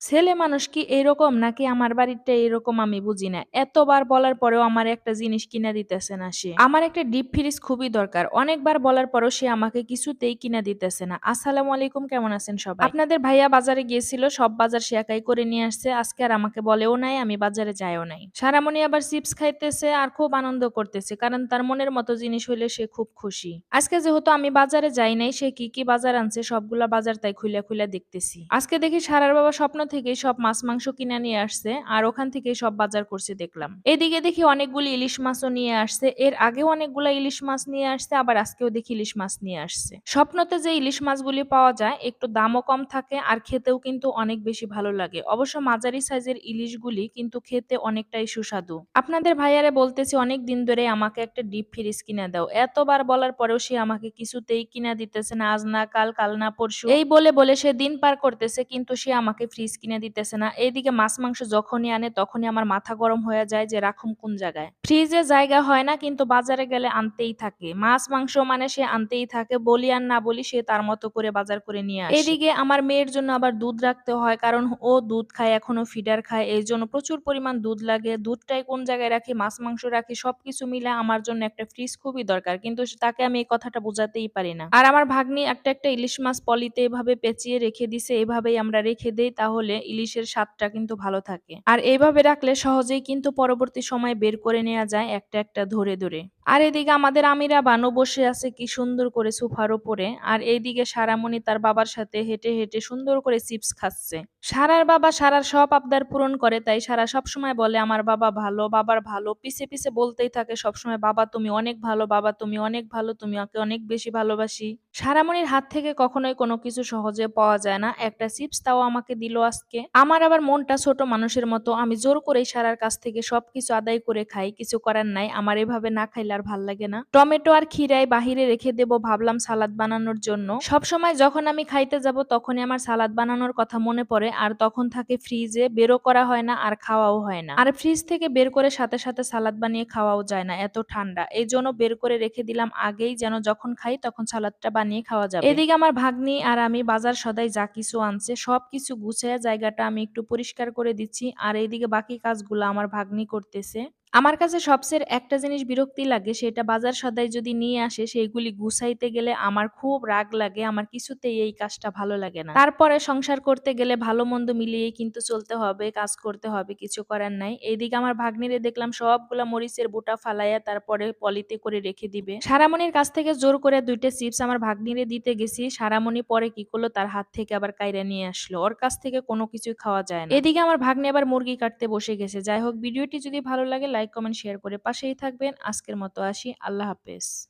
ছেলে মানুষ কি এরকম নাকি আমার বাড়িরটা এরকম আমি বুঝি না। এতবার বলার পরেও আমার একটা জিনিস কিনা দিতেছে না সে। আমার একটা ডিপ ফ্রিজ খুবই দরকার। অনেকবার বলার পরেও সে আমাকে কিছুতেই কিনা দিতেছে না। আসসালামু আলাইকুম, কেমন আছেন সবাই? আপনাদের ভাইয়া বাজারে গিয়েছিল, সব বাজার সে একাই করে নিয়ে আসছে। আজকে আর আমাকে বলেও নাই, আমি বাজারে যাইও নাই। সারামণি আবার চিপস খাইতেছে আর খুব আনন্দ করতেছে, কারণ তার মনের মতো জিনিস হইলে সে খুব খুশি। আজকে যেহেতু আমি বাজারে যাই নাই, সে কি কি বাজার আনছে, সবগুলা বাজার তাই খুলে খুলে দেখতেছি। আজকে দেখি সারার বাবা স্বপ্ন থেকে সব মাছ, মাংস কিনে নিয়ে আসছে আর ওখান থেকে সব বাজার করছে দেখলাম। এদিকে দেখি অনেকগুলি ইলিশ মাছও নিয়ে আসছে। এর আগেও অনেকগুলা ইলিশ মাছ নিয়ে আসছে, আবার আজকেও দেখি ইলিশ মাছ নিয়ে আসছে। স্বপ্নতে যে ইলিশ মাছগুলি পাওয়া যায়, একটু দামও কম থাকে আর খেতেও কিন্তু অনেক বেশি ভালো লাগে। অবশ্য মাঝারি সাইজের ইলিশগুলি কিন্তু খেতে অনেকটাই সুস্বাদু। আপনাদের ভাইয়ারে বলতেছি, অনেক দিন ধরে আমাকে একটা ডিপ ফ্রিজ কিনে দাও। এতবার বলার পরেও সে আমাকে কিছুতেই কিনা দিতেছে না। আজ না কাল কাল না পরশু। এই বলে বলে সে দিন পার করতেছে, কিন্তু সে আমাকে ফ্রিজ কিনে দিতেছে না। এইদিকে মাছ মাংস যখনই আনে, তখনই আমার মাথা গরম হয়ে যায় যে রাখুম কোন জায়গায়। ফ্রিজে জায়গা হয় না, কিন্তু বাজারে গেলে আনতেই থাকে। মাছ মাংস মানে সে আনতেই থাকে, বলি আর না বলি সে তার মতো করে বাজার করে নিয়ে আসে। এদিকে আমার মেয়ের জন্য আবার দুধ রাখতে হয়, কারণ ও দুধ খায়, এখনও ফিডার খায়। এই জন্য প্রচুর পরিমাণ দুধ লাগে। দুধটাই কোন জায়গায় রাখি, মাছ মাংস রাখি, সবকিছু মিলে আমার জন্য একটা ফ্রিজ খুবই দরকার, কিন্তু তাকে আমি এই কথাটা বোঝাতেই পারি না। আর আমার ভাগ্নি একটা একটা ইলিশ মাছ পলিতে এভাবে পেঁচিয়ে রেখে দিছে, এভাবেই আমরা রেখে দেই, তাহলে ইলিশের স্বাদটা কিন্তু ভালো থাকে। আর এইভাবে রাখলে সহজেই কিন্তু পরবর্তী সময় বের করে নেওয়া যায় একটা একটা ধরে ধরে। আর এদিকে আমাদের আমিরা বানু বসে আছে কি সুন্দর করে সোফার উপরে আর এইদিকে সারামণি তার বাবার সাথে হেঁটে হেঁটে সুন্দর করে চিপস খাচ্ছে। সারার বাবা সারার সব আবদার পূরণ করে, তাই সারা সব সময় বলে, আমার বাবা ভালো, বাবার ভালো। পিছে পিছে বলতেই থাকে সবসময় বাবা তুমি অনেক ভালো, বাবা তুমি অনেক ভালো, তুমি ওকে অনেক বেশি ভালোবাসি। সারামণির হাত থেকে কখনোই কোনো কিছু সহজে পাওয়া যায় না। একটা চিপস তাও আমাকে দিল আজকে। আমার আবার মনটা ছোট মানুষের মতো। আমি জোর করেই সারার কাছ থেকে সবকিছু আদায় করে খাই। কিছু করার নাই। আমার এভাবে না খাইলে আর ভালো লাগে না। টমেটো আর খিরাই বাহিরে রেখে দেব ভাবলাম সালাদ বানানোর জন্য। সব সময় যখন আমি খাইতে যাব, তখনই আমার সালাদ বানানোর কথা মনে পড়ে। আর তখন থাকে ফ্রিজে। বেরো করা হয় না, আর খাওয়াও হয় না। আর ফ্রিজ থেকে বের করে সাথে সাথে সালাদ বানিয়ে খাওয়াও যায় না। এত ঠান্ডা। এই জন্য বের করে রেখে দিলাম। আগেই যেন যখন খাই, তখন সালাদটা বানিয়ে খাওয়া যাবে। এদিকে আমার ভাগ্নি আর আমি বাজার সদাই যা কিছু আনছে, সবকিছু গুছিয়ে জায়গাটা আমি একটু পরিষ্কার করে দিচ্ছি। আর এইদিকে বাকি কাজগুলো আমার ভাগ্নি করতেছে। আমার কাছে সবচেয়ে একটা জিনিস বিরক্তি লাগে, সেটা বাজার সদাই যদি নিয়ে আসে, সেইগুলি গুছাইতে গেলে আমার খুব রাগ লাগে, আমার কিছুতেই এই কাজটা ভালো লাগে না। তারপরে সংসার করতে গেলে ভালো মন্দ মিলিয়েই কিন্তু চলতে হবে, কাজ করতে হবে, কিছু করার নাই। এইদিকে আমার ভাগ্নিরে দেখলাম সবগুলা মরিচের বুটা ফালাইয়া তারপরে পলিতে করে রেখে দিবে। সারামণির কাছ থেকে জোর করে দুইটা চিপস আমার ভাগ্নিরে দিতে গেছি, সারামণি পরে কি করল, তার হাত থেকে আবার কাইরা নিয়ে আসলো। ওর কাছ থেকে কোনো কিছুই খাওয়া যায় না। এদিকে আমার ভাগ্নি আবার মুরগি কাটতে বসে গেছে। যাই হোক, ভিডিওটি যদি ভালো লাগে লাইক কমেন্ট শেয়ার করে পাশেই থাকবেন। আজকের মতো আসি। আল্লাহ হাফেজ।